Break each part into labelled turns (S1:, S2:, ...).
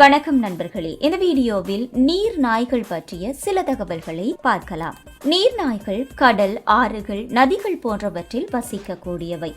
S1: வணக்கம் நண்பர்களே. இந்த வீடியோவில் நீர் நாய்கள் பற்றிய சில தகவல்களை பார்க்கலாம். நீர் நாய்கள் கடல் ஆறுகள் நதிகள் போன்றவற்றில் வசிக்கக்கூடியவை.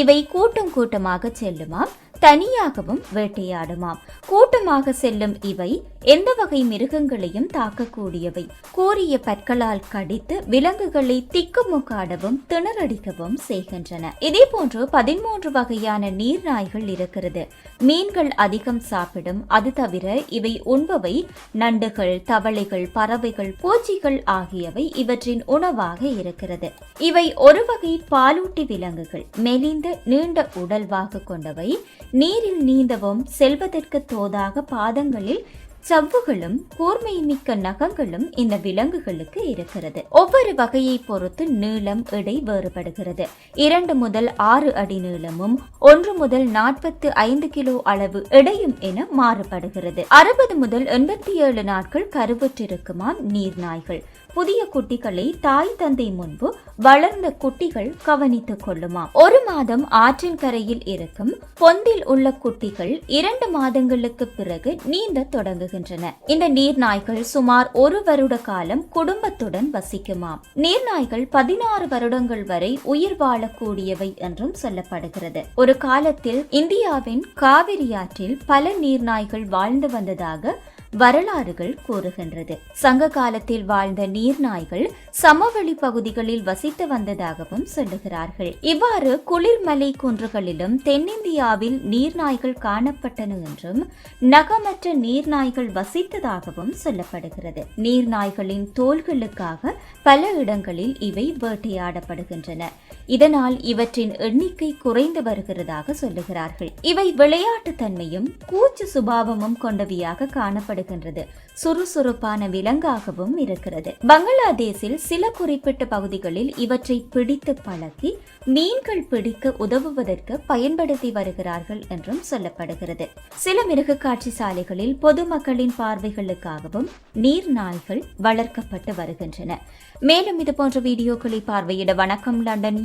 S1: இவை கூட்டம் கூட்டமாக செல்லுமாம். தனியாகவும் வேட்டையாடுமாம். கூட்டமாக செல்லும் இவை எந்த வகை மிருகங்களையும் தாக்கக்கூடியவை. கூறிய பற்களால் கடித்து விலங்குகளை திக்குமுக்காடவும் திணறடிக்கவும் செய்கின்றன. இதே போன்று பதிமூன்று வகையான நீர் நாய்கள் இருக்கிறது. மீன்கள் அதிகம் சாப்பிடும். அது தவிர இவை உண்பவை நண்டுகள் தவளைகள் பறவைகள் பூச்சிகள் ஆகியவை இவற்றின் உணவாக இருக்கிறது. இவை ஒரு வகை பாலூட்டி விலங்குகள். மெலிந்த நீண்ட உடல்வாக கொண்டவை. நீரில் நீந்தவும் செல்வதற்கு தோதாக பாதங்களில் சவ்வுகளும் கூர்மைமிக்க நகங்களும் இந்த விலங்குகளுக்கு இருக்கிறது. ஒவ்வொரு வகையை பொறுத்து நீளம் எடை வேறுபடுகிறது. இரண்டு முதல் ஆறு அடி நீளமும் ஒன்று முதல் நாற்பத்து ஐந்து கிலோ அளவு எடையும் என மாறுபடுகிறது. அறுபது முதல் எண்பத்தி ஏழு நாட்கள் கருவுற்றிருக்குமாம் நீர் நாய்கள் புதிய குட்டிகளை தாய் தந்தை முன்பு வளர்ந்த குட்டிகள் கவனித்துக் கொள்ளுமாம் ஒரு மாதம் ஆற்றின் கரையில் இருக்கும் பொந்தில் உள்ள குட்டிகள் இரண்டு மாதங்களுக்கு பிறகு நீந்த தொடங்குகின்றன. இந்த நீர்நாய்கள் சுமார் ஒரு வருட காலம் குடும்பத்துடன் வசிக்குமாம் நீர்நாய்கள் பதினாறு வருடங்கள் வரை உயிர் வாழக்கூடியவை என்றும் சொல்லப்படுகிறது. ஒரு காலத்தில் இந்தியாவின் காவிரி ஆற்றில் பல நீர்நாய்கள் வாழ்ந்து வந்ததாக வரலாறுகள் கூறுகின்றது. சங்க காலத்தில் வாழ்ந்த நீர்நாய்கள் சமவெளி பகுதிகளில் வசித்து வந்ததாகவும் சொல்லுகிறார்கள். இவ்வாறு குளிர்மலை குன்றுகளிலும் தென்னிந்தியாவில் நீர்நாய்கள் காணப்பட்டன என்றும் நகமற்ற நீர்நாய்கள் வசித்ததாகவும் சொல்லப்படுகிறது. நீர்நாய்களின் தோள்களுக்காக பல இடங்களில் இவை வேட்டையாடப்படுகின்றன. இதனால் இவற்றின் எண்ணிக்கை குறைந்து வருகிறதாக சொல்லுகிறார்கள். இவை விளையாட்டு தன்மையும் கூச்சு சுபாவமும் கொண்டவையாக காணப்படுகின்றது. சுறுசுறுப்பான விலங்காகவும் இருக்கிறது. பங்களாதேஷில் சில குறிப்பிட்ட பகுதிகளில் இவற்றை பிடித்து பழக்கி மீன்கள் பிடிக்க உதவுவதற்கு பயன்படுத்தி வருகிறார்கள் என்றும் சொல்லப்படுகிறது. சில மிருக காட்சி சாலைகளில் பொதுமக்களின் பார்வைகளுக்காகவும் நீர் நாய்கள் வளர்க்கப்பட்டு வருகின்றன. மேலும் இது போன்ற வீடியோக்களை பார்வையிட வணக்கம். லண்டன்